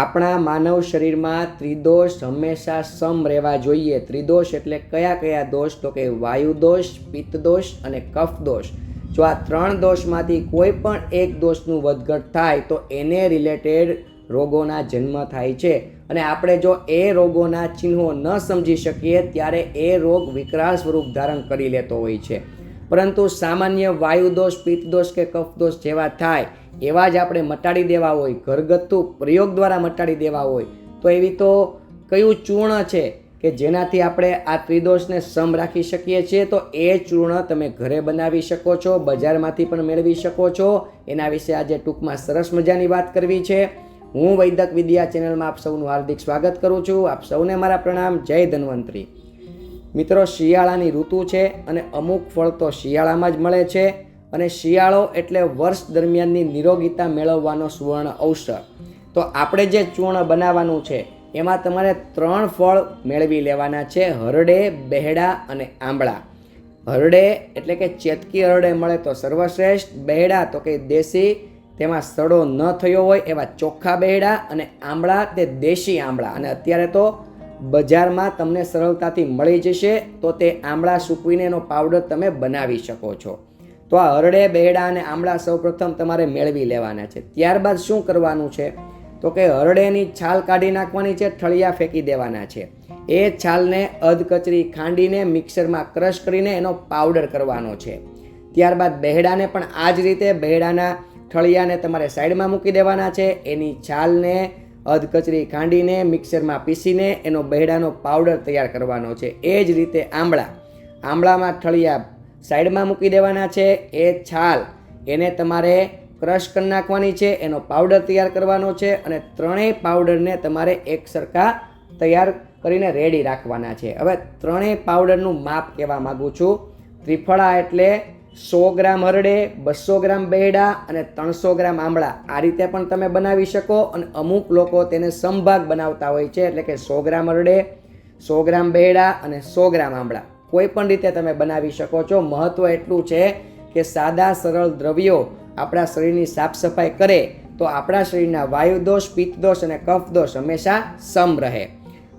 આપણા માનવ શરીરમાં ત્રિદોષ હંમેશા સમ રહેવા જોઈએ. ત્રિદોષ એટલે કયા કયા દોષ? તો કે વાયુદોષ પિત્તદોષ અને કફદોષ જો આ ત્રણ દોષમાંથી કોઈ પણ એક દોષનું વધઘટ થાય, તો એને રિલેટેડ રોગોના જન્મ થાય છે. અને આપણે જો એ રોગોના ચિહ્નો ન સમજી શકીએ, ત્યારે એ રોગ વિકરાળ સ્વરૂપ ધારણ કરી લેતો હોય છે. પરંતુ સામાન્ય વાયુ દોષ, પિત્ત દોષ કે કફ દોષ જેવા થાય, એવા જ આપણે મટાડી દેવા હોય, ઘરગથ્થુ પ્રયોગ દ્વારા મટાડી દેવા હોય, તો એવી તો કયું ચૂર્ણ છે કે જેનાથી આપણે આ ત્રિદોષને સમ રાખી શકીએ છીએ? તો એ ચૂર્ણ તમે ઘરે બનાવી શકો છો, બજારમાંથી પણ મેળવી શકો છો. એના વિશે આજે ટૂંકમાં સરસ મજાની વાત કરવી છે. હું વૈદક વિદ્યા ચેનલમાં આપ સૌનું હાર્દિક સ્વાગત કરું છું. આપ સૌને મારા પ્રણામ. જય ધન્વંતરી. મિત્રો, શિયાળાની ઋતુ છે અને અમુક ફળ તો શિયાળામાં જ મળે છે અને શિયાળો એટલે વર્ષ દરમિયાનની નિરોગીતા મેળવવાનો સુવર્ણ અવસર. તો આપણે જે ચૂર્ણ બનાવવાનું છે, એમાં તમારે ત્રણ ફળ મેળવી લેવાના છે, હરડે, બહેડા અને આંબળા. હરડે એટલે કે ચેતકી હરડે મળે તો સર્વશ્રેષ્ઠ, બહેડા તો કે દેશી, તેમાં સડો ન થયો હોય એવા ચોખ્ખા બહેડા અને આંબળા તે દેશી આંબળા. અને અત્યારે તો બજારમાં તમને સરળતાથી મળી જશે, તો તે આંબળા સૂકવીને એનો પાવડર તમે બનાવી શકો છો. તો આ હરડે બેડા અને આમળા સૌપ્રથમ તમારે મેળવી લેવાના છે. ત્યારબાદ શું કરવાનું છે? તો કે હરડેની છાલ કાઢી નાખવાની છે, ઠળિયા ફેંકી દેવાના છે. એ છાલને અધકચરી ખાંડીને મિક્સરમાં ક્રશ કરીને એનો પાવડર કરવાનો છે. ત્યારબાદ બહેડાને પણ આ જ રીતે બહેડાના ઠળિયાને તમારે સાઈડમાં મૂકી દેવાના છે. એની છાલને અધકચરી કાંડીને મિક્સરમાં પીસીને એનો બહેડાનો પાવડર તૈયાર કરવાનો છે. એ જ રીતે આંબળા. આંબળામાં ઠળિયા સાઈડમાં મૂકી દેવાના છે. એ છાલ એને તમારે ક્રશ કરી નાખવાની છે. એનો પાવડર તૈયાર કરવાનો છે અને ત્રણેય પાવડરને તમારે એક સરખા તૈયાર કરીને રેડી રાખવાના છે. હવે ત્રણેય પાવડરનું માપ કહેવા માગું છું. ત્રિફળા એટલે સો ગ્રામ હરડે, બસો ગ્રામ બેડા અને ત્રણસો ગ્રામ આંબળા. આ રીતે પણ તમે બનાવી શકો અને અમુક લોકો તેને સંભાગ બનાવતા હોય છે, એટલે કે સો ગ્રામ હરડે, સો ગ્રામ બેડા અને સો ગ્રામ આંબળા. કોઈ પણ રીતે તમે બનાવી શકો છો. મહત્ત્વ એટલું છે કે સાદા, સરળ દ્રવ્યો આપણા શરીરની સાફ સફાઈ કરે તો આપણા શરીરના વાયુ દોષ પિત્ત દોષ અને કફ દોષ હંમેશા સમ રહે.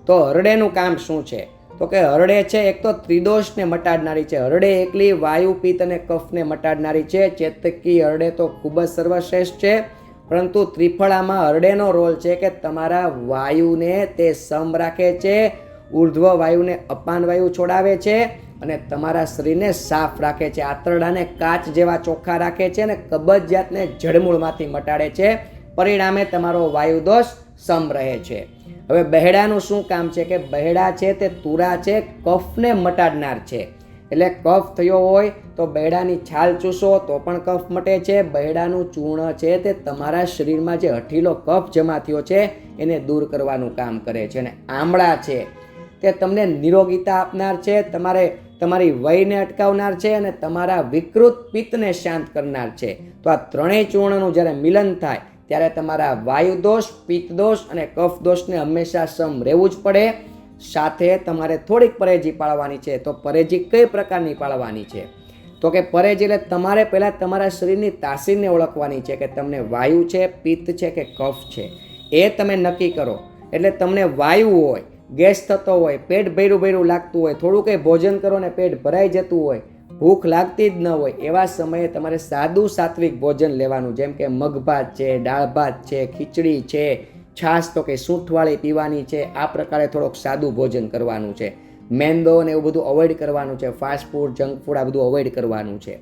તો હરડેનું કામ શું છે? તો કે હરડે છે, એક તો ત્રિદોષને મટાડનારી છે. હરડે એકલી વાયુ, પિત્ત અને કફને મટાડનારી છે. ચેતકી હરડે તો ખૂબ જ સર્વશ્રેષ્ઠ છે. પરંતુ ત્રિફળામાં હરડેનો રોલ છે કે તમારા વાયુને તે સમ રાખે છે, ઉર્ધ્વ વાયુને અપાન વાયુ છોડાવે છે અને તમારા શરીરને સાફ રાખે છે. આંતરડાને કાચ જેવા ચોખ્ખા રાખે છે અને કબજિયાતને જડમૂળમાંથી મટાડે છે. પરિણામે તમારો વાયુ દોષ સમ રહે છે. હવે બહેડાનું શું કામ છે કે બહેડા છે તે તુરા છે, કફને મટાડનાર છે. એટલે કફ થયો હોય તો બહેડાની છાલ ચૂસો, તો પણ કફ મટે છે. બહેડાનું ચૂર્ણ છે તે તમારા શરીરમાં જે હઠીલો કફ જમા થયો છે, એને દૂર કરવાનું કામ કરે છે. અને આમળા છે તે તમને નિરોગીતા આપનાર છે, તમારે તમારી વયને અટકાવનાર છે અને તમારા વિકૃત પિત્તને શાંત કરનાર છે. તો આ ત્રણેય ચૂર્ણનું જ્યારે મિલન થાય ત્યારે તમારા વાયુ દોષ, પિત્ત દોષ અને કફ દોષને હંમેશા સમ રહેવું જ પડે. સાથે તમારે થોડીક પરેજી પાળવાની છે તો પરેજી કઈ પ્રકારની પાળવાની છે? તો કે પરેજી એટલે તમારે પહેલાં તમારા શરીરની તાસીરને ઓળખવાની છે કે તમને વાયુ છે, પિત્ત છે કે કફ છે. એ તમે નક્કી કરો. એટલે તમને વાયુ હોય, ગેસ થતો હોય, પેટ ભૈરું ભૈરું લાગતું હોય, થોડું કંઈ ભોજન કરો ને પેટ ભરાઈ જતું હોય ભૂખ લાગતી જ ન હોય, એવા સમયે તમારે સાદું સાત્વિક ભોજન લેવાનું. જેમ કે મગભાત છે દાળ ભાત છે, ખીચડી છે, છાશ તો કે સૂંઠવાળી પીવાની છે, આ પ્રકારે થોડોક સાદું ભોજન કરવાનું છે. મેંદો ને એવું બધું અવોઇડ કરવાનું છે ફાસ્ટ ફૂડ જંક ફૂડ આ બધું અવોઇડ કરવાનું છે.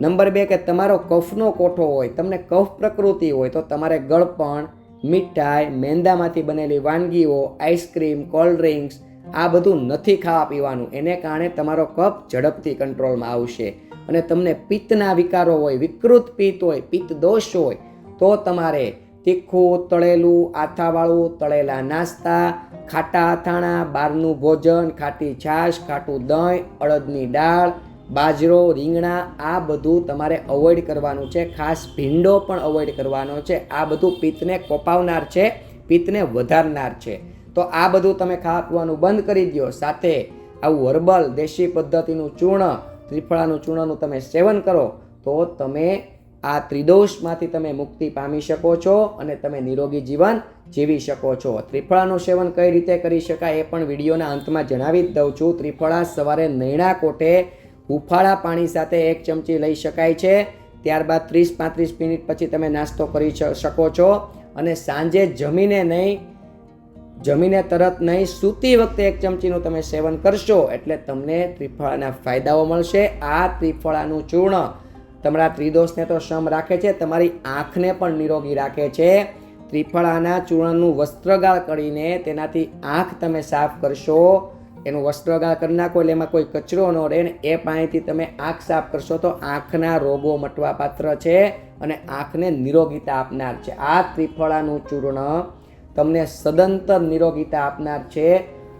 નંબર બે કે તમારો કફનો કોઠો હોય, તમને કફ પ્રકૃતિ હોય, તો તમારે ગળપણ, મીઠાઈ, મેંદામાંથી બનેલી વાનગીઓ આઈસ્ક્રીમ કોલ્ડ ડ્રિંક્સ આ બધું નથી ખાવા પીવાનું. એને કારણે તમારો કફ ઝડપથી કંટ્રોલમાં આવશે. અને તમને પિત્તના વિકારો હોય, વિકૃત પિત્ત હોય, પિત્ત દોષ હોય, તો તમારે તીખું, તળેલું, આથાવાળું, તળેલા નાસ્તા, ખાટા અથાણા, બહારનું ભોજન, ખાટી છાશ, ખાટું દહીં, અડદની દાળ, બાજરો, રીંગણા, આ બધું તમારે અવોઇડ કરવાનું છે. ખાસ ભીંડો પણ અવોઇડ કરવાનો છે. આ બધું પિત્તને કોપાવનાર છે, પિત્તને વધારનાર છે. તો આ બધું તમે ખાવા પીવાનું બંધ કરી દો સાથે આવું હર્બલ, દેશી પદ્ધતિનું ચૂર્ણ, ત્રિફળાનું ચૂર્ણનું તમે સેવન કરો, તો તમે આ ત્રિદોષમાંથી તમે મુક્તિ પામી શકો છો અને તમે નિરોગી જીવન જીવી શકો છો. ત્રિફળાનું સેવન કઈ રીતે કરી શકાય એ પણ વિડીયોના અંતમાં જણાવી જ દઉં છું. ત્રિફળા સવારે નૈણા કોઠે હુફાળા પાણી સાથે એક ચમચી લઈ શકાય છે. ત્યારબાદ ત્રીસ પાંત્રીસ મિનિટ પછી તમે નાસ્તો કરી શકો છો અને સાંજે જમીને નહીં જમીને તરત નહીં, સૂતી વખતે એક ચમચીનું તમે સેવન કરશો એટલે તમને ત્રિફળાના ફાયદાઓ મળશે. આ ત્રિફળાનું ચૂર્ણ તમારા ત્રિદોષને તો સમ રાખે છે, તમારી આંખને પણ નિરોગી રાખે છે. ત્રિફળાના ચૂર્ણનું વસ્ત્રગાળ કરીને તેનાથી આંખ તમે સાફ કરશો. એનું વસ્ત્રગાળ કરી નાખો એટલે એમાં કોઈ કચરો ન રહે ને એ પાણીથી તમે આંખ સાફ કરશો તો આંખના રોગો મટવા પાત્ર છે અને આંખને નિરોગીતા આપનાર છે. આ ત્રિફળાનું ચૂર્ણ તમને સદંતર નિરોગીતા આપનાર છે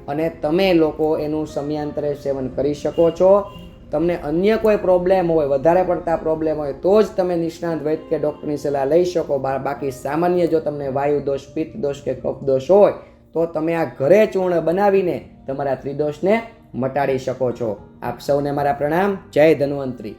અને તમે લોકો એનું સમયાંતરે સેવન કરી શકો છો. તમને અન્ય કોઈ પ્રોબ્લેમ હોય, વધારે પડતા પ્રોબ્લેમ હોય, તો જ તમે નિષ્ણાંત વૈદ કે ડૉક્ટરની સલાહ લઈ શકો. બાકી સામાન્ય જો તમને વાયુ દોષ, પિત્ત દોષ કે કફ દોષ હોય, તો તમે આ ઘરે ચૂર્ણ બનાવીને તમારા ત્રિદોષને મટાડી શકો છો. આપ સૌને મારા પ્રણામ. જય ધન્વંતરી.